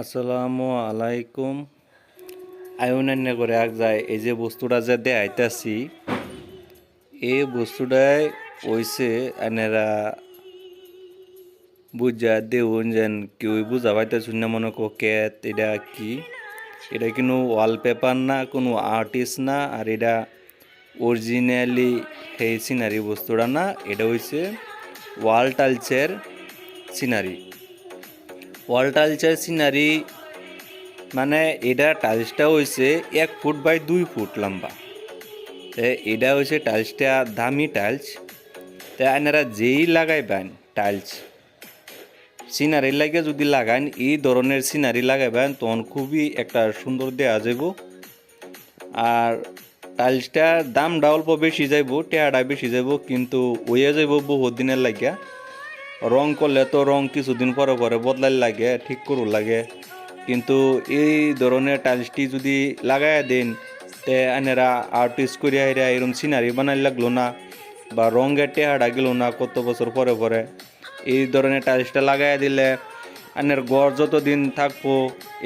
আসসালামু আলাইকুম। আয়ুনান্য করে এক যায়, এই যে বস্তুটা যে দেখাইতেছি, এই বস্তুটাই ওইছে এনারা বুঝা দেউন যেন কেউ বুঝা পাইতেছুন না, মনে কো ক্যাত এটা কি? এটা কোনো ওয়ালপেপার না, কোনো আর্টিস্ট না, আর এটা অরিজিনালি সেই সিনারি বস্তুটা না, এটা হইছে ওয়াল টালচের সিনারি ওয়াল টাইলসের সিনারি মানে এটা টাইলসটা হয়েছে এক ফুট বাই দুই ফুট লম্বা। তে এটা হয়েছে টাইলসটা দামি টাইলস। তে আপনারা যেই লাগাইবেন টাইলস সিনারি লাগে যদি লাগান, এই ধরনের সিনারি লাগাইবেন, তখন খুবই একটা সুন্দর দেওয়া যাব আর টাইলসটার দামটা অল্প বেশি যাইব, টেয়াটা বেশি যাইব, কিন্তু ওয়ে যাইব বহুত দিনের লাগিয়া রং করলে তো রং কিছুদিন পরে পরে বদলাই লাগে, ঠিক করু লাগে। কিন্তু এই ধরনের টাইলসটি যদি লাগাই দেন, তে আনেরা আর্টিস্ট করিয়া এরা এরকম সিনারি বানাই লাগল না বা রঙের টেহাটা গেল না কত বছর পরে পরে। এই ধরনের টাইলসটা লাগাই দিলে আনের গড় যতদিন থাকব,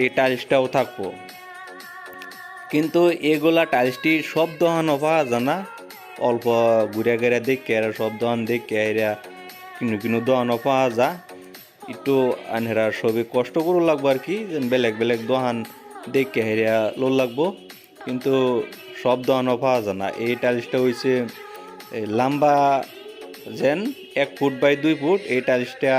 এই টাইলসটাও থাকব। কিন্তু এগুলা টাইলসটি সব দোকানও পাওয়া যায় না। অল্প ঘুরে ঘুরে দেখে সব দোকান দেখে এরা কিনু কিনু দোকানও পাওয়া যা। একটু আনহেরা সবে কষ্ট করে লাগবো আর কি বেলেগ বেলেগ দোকান দেখে হেরা লোল লাগবো। কিন্তু সব দোকানও পাওয়া যায় না। এই টাইলসটা হয়েছে লম্বা যেন এক ফুট বাই দুই ফুট। এই টাইলসটা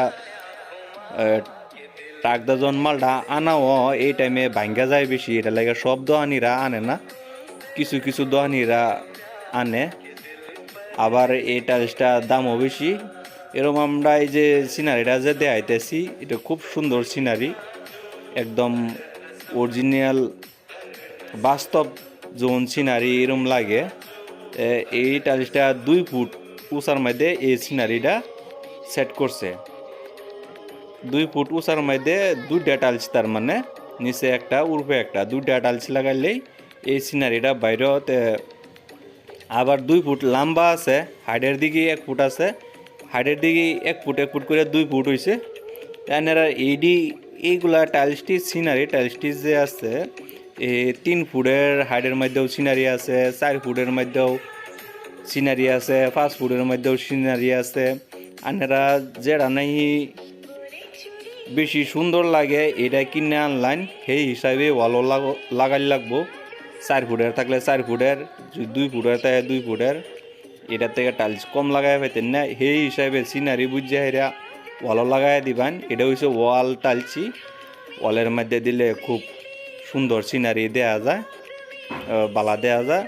টাকদা জন মালটা আনাও, এই টাইমে ভাঙ্গা যায় বেশি। এটা লাগে সব দোকানিরা আনে না। কিছু কিছু দোকানিরা আনে। আবার এই টাইলসটা দামও বেশি। এরকম আমরা এই যে সিনারিটা যে দেখাইতেছি, এটা খুব সুন্দর সিনারি একদম অরিজিনাল বাস্তব যখন সিনারি এরম লাগে। এই টাইলসটা দুই ফুট উঁচার মধ্যে এই সিনারিটা সেট করছে। দুই ফুট উঁচার মধ্যে দুইটা টাইলস তার মানে নিচে একটা, উর্ফে একটা, দুইটা টাইলস লাগাইলেই এই সিনারিটা বাইরেও আবার দুই ফুট লম্বা আছে হাইডের দিকে এক ফুট আছে হাইডের দিকে এক ফুট এক ফুট করে দুই ফুট হয়েছে এনারা এইডি এইগুলা টাইলসটি সিনারি টাইলসটি যে আছে তিন ফুটের হাইডের মধ্যেও সিনারি আছে, চার ফুটের মধ্যেও সিনারি আছে, পাঁচ ফুটের মধ্যেও সিনারি আছে। আনেরা যেটা নাই বেশি সুন্দর লাগে, এটা কিনে আনলাইন, সেই হিসাবে ওয়ালও লাগাই লাগবো। চার ফুটের থাকলে চার ফুটের দুই ফুটের থাকে দুই ফুটের। এটার থেকে টাইলস কম লাগাই পাইতেন না, সেই হিসাবে সিনারি বুঝে হেরা ওয়ালও লাগাই দিবেন। এটা হচ্ছে ওয়াল টাইলসি ওয়ালের মধ্যে দিলে খুব সুন্দর সিনারি দেয়া যায় বালা দেয়া যায়।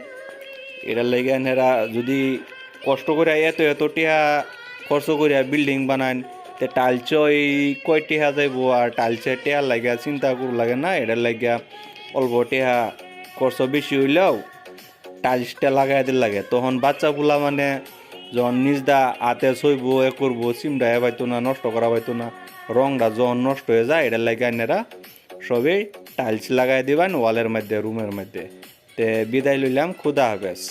এটার লেগে এরা যদি কষ্ট করে এত এত টিহা খরচ করিয়া বিল্ডিং বানান, তে টাইলস এই কয় টিহা যাইব আর টাইলসের টিহা লাগিয়া চিন্তা করু লাগে না। এটার লাগিয়া অল্প টিহা খরচ বেশি হইলেও টাইলসটা লাগাই দিল লাগে। তখন বাচ্চাগুলা মানে যখন নিজদা হাতে সইব, এ করব সিমটা এ পাইতো না, নষ্ট করা পাইতো না, রংটা যখন নষ্ট হয়ে যায়, এটার লাগে আনারা সবই টাইলস লাগাই দিবেন, ওয়ালের মধ্যে, রুমের মধ্যে। তে বিদায় লইলাম, খুদা হাফেজ।